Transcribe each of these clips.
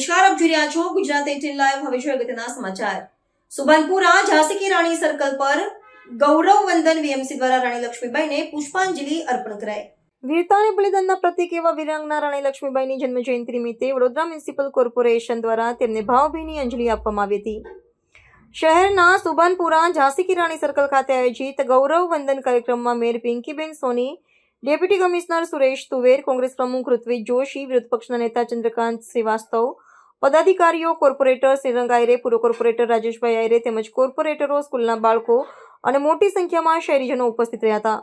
નમસ્કાર, આપ જોઈ રહ્યા છો ગુજરાત એટીન લાઈવ હવે જોઈએ અગત્યના સમાચાર. સુભાનપુરા ઝાંસી રાણી સર્કલ પર ગૌરવ વંદન વીએમસી દ્વારા રાણી લક્ષ્મીબાઈને પુષ્પાંજલિ અર્પણ કરાઈ. વીરતા અને બલિદાનના પ્રતિક એવા વિરાંગના રાણી લક્ષ્મીબાઈની જન્મજયંતિ નિમિત્તે વડોદરા મ્યુનિસિપલ કોર્પોરેશન દ્વારા તેમને ભાવભીની અંજલિ આપવામાં આવી હતી. શહેરના સુભાનપુરા ઝાંસી કી રાણી સર્કલ ખાતે આયોજિત ગૌરવ વંદન કાર્યક્રમમાં mayor Pinkiben Soni, deputy commissioner Suresh Tuver, Congress પ્રમુખ ઋત્વિક જોશી વિરોધ પક્ષના નેતા ચંદ્રકાંત શ્રીવાસ્તવ પદાધિકારીઓ કોર્પોરેટર શ્રીરંગ આયરે, પૂર્વ કોર્પોરેટર રાજેશભાઈ આયરે તેમજ કોર્પોરેટરો, સ્કૂલના બાળકો અને મોટી સંખ્યામાં શહેરીજનો ઉપસ્થિત રહ્યા હતા.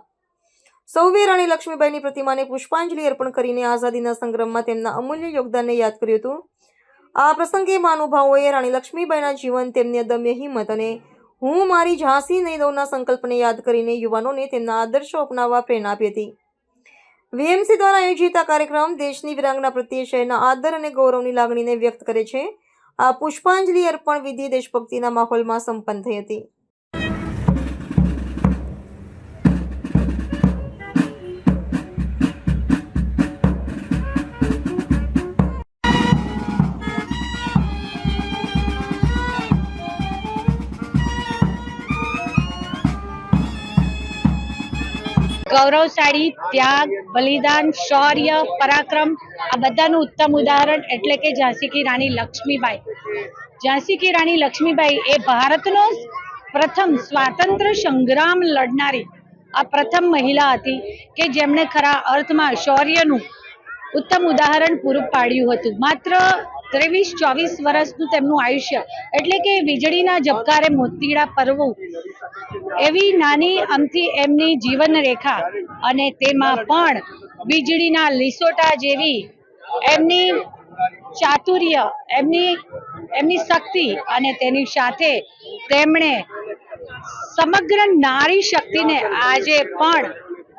સૌએ રાણી લક્ષ્મીબાઈની પ્રતિમાને પુષ્પાંજલિ અર્પણ કરીને આઝાદીના સંગ્રામમાં તેમના અમૂલ્ય યોગદાનને યાદ કર્યું હતું. આ પ્રસંગે મહાનુભાવોએ રાણી લક્ષ્મીબાઈના જીવન, તેમની અદમ્ય હિંમત અને હું મારી ઝાંસી નહીં દઉંના સંકલ્પને યાદ કરીને યુવાનોને તેમના આદર્શો અપનાવવા પ્રેરણા આપી હતી. વીએમસી દ્વારા આયોજિત આ કાર્યક્રમ દેશની વિરાંગના પ્રત્યે શહેરના આદર અને ગૌરવની લાગણીને વ્યક્ત કરે છે. આ પુષ્પાંજલિ અર્પણ વિધિ દેશભક્તિના માહોલમાં સંપન્ન થઈ હતી. ગૌરવશાળી ત્યાગ, બલિદાન, શૌર્ય, પરાક્રમ, આ બધાનું ઉત્તમ ઉદાહરણ એટલે કે ઝાંસી કી રાણી લક્ષ્મીબાઈ. ઝાંસી કી રાણી લક્ષ્મીબાઈ એ ભારતનો પ્રથમ સ્વાતંત્ર્ય સંગ્રામ લડનારી આ પ્રથમ મહિલા હતી કે જેમણે ખરા અર્થમાં શૌર્યનું ઉત્તમ ઉદાહરણ પૂરું પાડ્યું હતું. માત્ર ત્રેવીસ, ચોવીસ વર્ષનું તેમનું આયુષ્ય. એટલે કે વીજળીના ઝબકારે મોતીડા પરવું. એવી નાની અમથી એમની જીવન રેખા અને તેમાં પણ વીજળીના લીસોટા જેવી એમની ચાતુર્ય, એમની એમની શક્તિ અને તેની સાથે તેમણે સમગ્ર નારી શક્તિને આજે પણ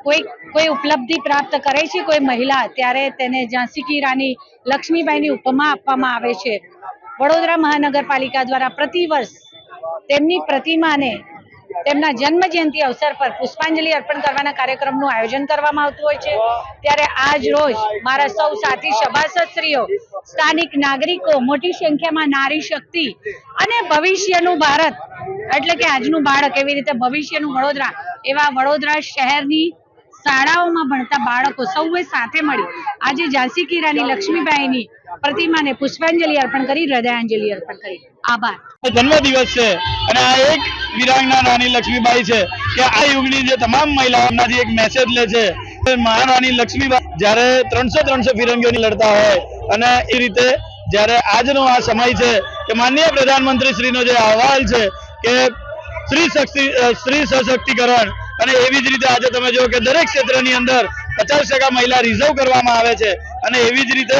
કોઈ કોઈ ઉપલબ્ધિ પ્રાપ્ત કરે છે કોઈ મહિલા, ત્યારે તેને ઝાંસી કી રાની લક્ષ્મીબાઈની ઉપમા આપવામાં આવે છે. વડોદરા મહાનગરપાલિકા દ્વારા પ્રતિવર્ષ તેમની પ્રતિમાને તેમના જન્મ જયંતિ અવસર પર પુષ્પાંજલિ અર્પણ કરવાના કાર્યક્રમનું આયોજન કરવામાં આવતું હોય છે. ત્યારે આજ રોજ મારા સૌ સાથી સભાસદશ્રીઓ, સ્થાનિક નાગરિકો, મોટી સંખ્યામાં નારી શક્તિ અને ભવિષ્યનું ભારત, એટલે કે આજનું બાળક એવી રીતે ભવિષ્યનું વડોદરા, એવા વડોદરા શહેરની શાળાઓમાં ભણતા બાળકો સૌએ સાથે મળી. આજે ઝાંસી કી લક્ષ્મીબાઈની પ્રતિમાને પુષ્પાંજલિ અર્પણ કરી, હૃદયાંજલિ અર્પણ કરી. આભાર. જન્મ દિવસ છે અને આ એક વિરાંગના રાણી લક્ષ્મીબાઈ છે કે આ યુગની જે તમામ મહિલાઓમાંથી એક મેસેજ લે છે મહારાણી લક્ષ્મીબાઈ જ્યારે ત્રણસો ત્રણસો ફિરંગીઓની લડતા હોય અને એ રીતે જ્યારે આજનો આ સમય છે કે માનનીય પ્રધાનમંત્રી શ્રીનો જે અહેવાલ છે કે સ્ત્રી શક્તિ સ્ત્રી સશક્તિકરણ અને એવી જ રીતે આજે તમે જો કે દરેક ક્ષેત્રની અંદર પચાસ ટકા મહિલા રિઝર્વ કરવામાં આવે છે. અને એવી જ રીતે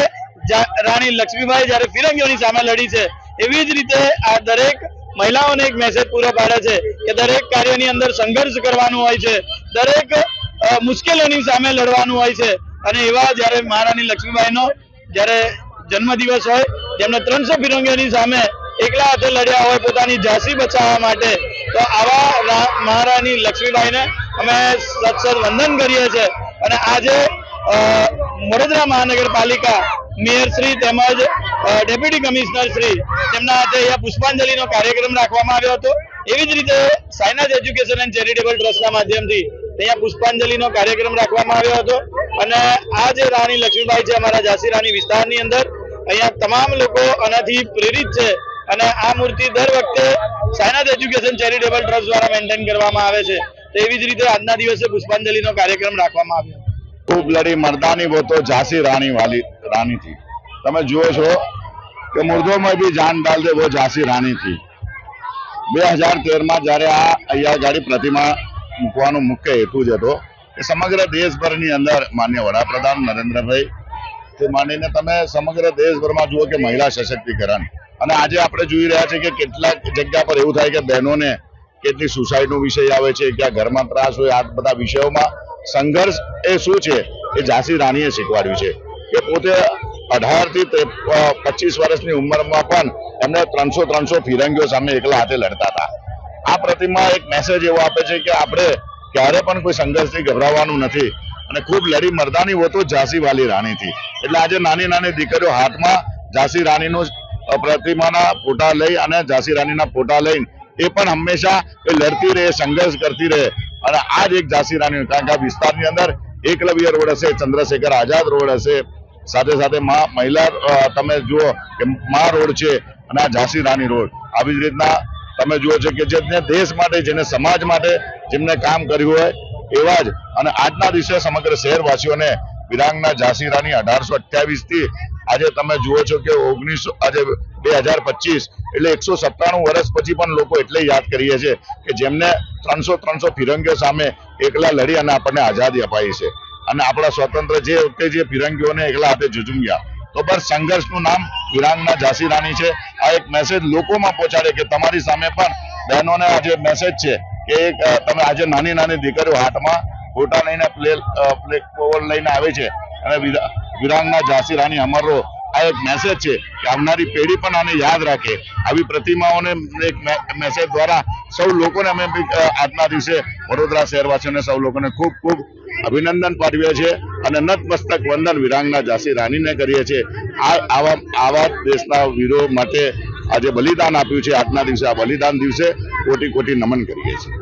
રાણી લક્ષ્મીબાઈ જ્યારે ફિરંગીઓની સામે લડી છે, એવી જ રીતે આ દરેક મહિલાઓને એક મેસેજ પૂરો પાડે છે કે દરેક કાર્યની અંદર સંઘર્ષ કરવાનું હોય છે, દરેક મુશ્કેલીઓની સામે લડવાનું હોય છે. અને એવા જ્યારે મહારાણી લક્ષ્મીબાઈનો જ્યારે જન્મદિવસ હોય જેમને ત્રણસો ફિરંગીઓની સામે એકલા હાથે લડ્યા હોય પોતાની ઝાંસી બચાવવા માટે તો આવા મહારાણી લક્ષ્મીબાઈને અમે સત્સર વંદન કરીએ છીએ. અને આજે વડોદરા મહાનગરપાલિકા મેયર શ્રી તેમજ ડેપ્યુટી કમિશનર શ્રી તેમના હાથે અહીંયા પુષ્પાંજલિનો કાર્યક્રમ રાખવામાં આવ્યો હતો. એવી જ રીતે સાયનાથ એજ્યુકેશન એન્ડ ચેરિટેબલ ટ્રસ્ટના માધ્યમથી અહીંયા પુષ્પાંજલિનો કાર્યક્રમ રાખવામાં આવ્યો હતો. અને આ જે રાણી લક્ષ્મીબાઈ છે અમારા ઝાંસી રાણી વિસ્તારની અંદર, અહીંયા તમામ લોકો આનાથી પ્રેરિત છે. અને આ મૂર્તિ દર વખતે સાયનાથ એજ્યુકેશન ચેરિટેબલ ટ્રસ્ટ દ્વારા મેન્ટેન કરવામાં આવે છે. તેવી જ રીતે આજના દિવસે પુષ્પાંજલિનો કાર્યક્રમ રાખવામાં આવ્યો. ખૂબ લડી મરદાની વો ઝાંસી રાણી વાલી રાણી થી તમે જુઓ છો કે મુર્દોમાં બી જાન ડાલ દે ઝાંસી રાણી થી બે હજાર તેરમાં જ્યારે આ અહીંયા ગાડી પ્રતિમા મૂકવાનો મુખ્ય હેતુ જ હતો કે સમગ્ર દેશભરની અંદર માન્ય વડાપ્રધાન નરેન્દ્રભાઈ થી માંડીને તમે સમગ્ર દેશભરમાં જુઓ કે મહિલા સશક્તિકરણ અને આજે આપણે જોઈ રહ્યા છે કે કેટલાક જગ્યા પર એવું થાય કે બહેનોને કેટલી સુસાઇડનો વિષય આવે છે, ક્યાં ઘરમાં ત્રાસ હોય, આ બધા વિષયોમાં સંઘર્ષ એ શું છે એ ઝાંસી રાણીએ શીખવાડ્યું છે કે પોતે અઢારથી પચીસ વર્ષની ઉંમરમાં પણ એમને ત્રણસો ત્રણસો ફિરંગીઓ સામે એકલા હાથે લડતા હતા. આ પ્રતિમા એક મેસેજ એવો આપે છે કે આપણે ક્યારે પણ કોઈ સંઘર્ષથી ગભરાવાનું નથી અને ખૂબ લડી મરદાની હોતો ઝાંસી વાલી રાણીથી. એટલે આજે નાની નાની દીકરીઓ હાથમાં ઝાંસી રાણીનું પ્રતિમાના ફોટા લઈ અને ઝાંસી રાણીના ફોટા લઈને એ પણ હંમેશા એ લડતી રહે, સંઘર્ષ કરતી રહે. અને આ એક ઝાંસી રાણી કારણ કે આ વિસ્તારની અંદર એકલવ્ય રોડ હશે, ચંદ્રશેખર આઝાદ રોડ હશે. સાથે સાથે મા મહિલા તમે જુઓ કે મા રોડ છે અને આ ઝાંસી રાણી રોડ. આવી જ રીતના તમે જુઓ છો કે જેને દેશ માટે, જેને સમાજ માટે જેમને કામ કર્યું હોય એવા જ. અને આજના દિવસે સમગ્ર શહેરવાસીઓને વિરાંગના ઝાંસી અઢારસો થી આજે તમે જુઓ છો કે ઓગણીસો, આજે બે એટલે એકસો વર્ષ પછી પણ લોકો એટલે યાદ કરીએ છીએ કે જેમને ત્રણસો ત્રણસો ફિરંગીઓ સામે એકલા લડી અને આપણને આઝાદી અપાઈ છે. અને આપણા સ્વતંત્ર જે વખતે જે ફિરંગીઓને એકલા હાથે ઝુઝુમ્યા તો બસ સંઘર્ષનું નામ વિરાંગના ઝાંસી રાણી છે. આ એક મેસેજ લોકોમાં પહોંચાડે કે તમારી સામે પણ બહેનોને આજે મેસેજ છે કે તમે આજે નાની નાની દીકરીઓ હાથમાં ફોટા લઈને પ્લે પ્લે લઈને આવે છે. અને વિરા- વિરાંગના ઝાંસી રાણી અમરો આ એક મેસેજ છે કે આવનારી પેઢી પણ આને યાદ રાખે. આવી પ્રતિમાઓને એક મેસેજ દ્વારા સૌ લોકોને અમે આજના દિવસે વડોદરા શહેરવાસીઓને સૌ લોકોને ખૂબ ખૂબ અભિનંદન પાઠવીએ છીએ અને નતમસ્તક વંદન વિરાંગના ઝાંસી રાણીને કરીએ છીએ. આ, આવા આવા દેશના વીરો માટે આજે બલિદાન આપ્યું છે. આજના દિવસે આ બલિદાન દિવસે કોટી કોટી નમન કરીએ છીએ.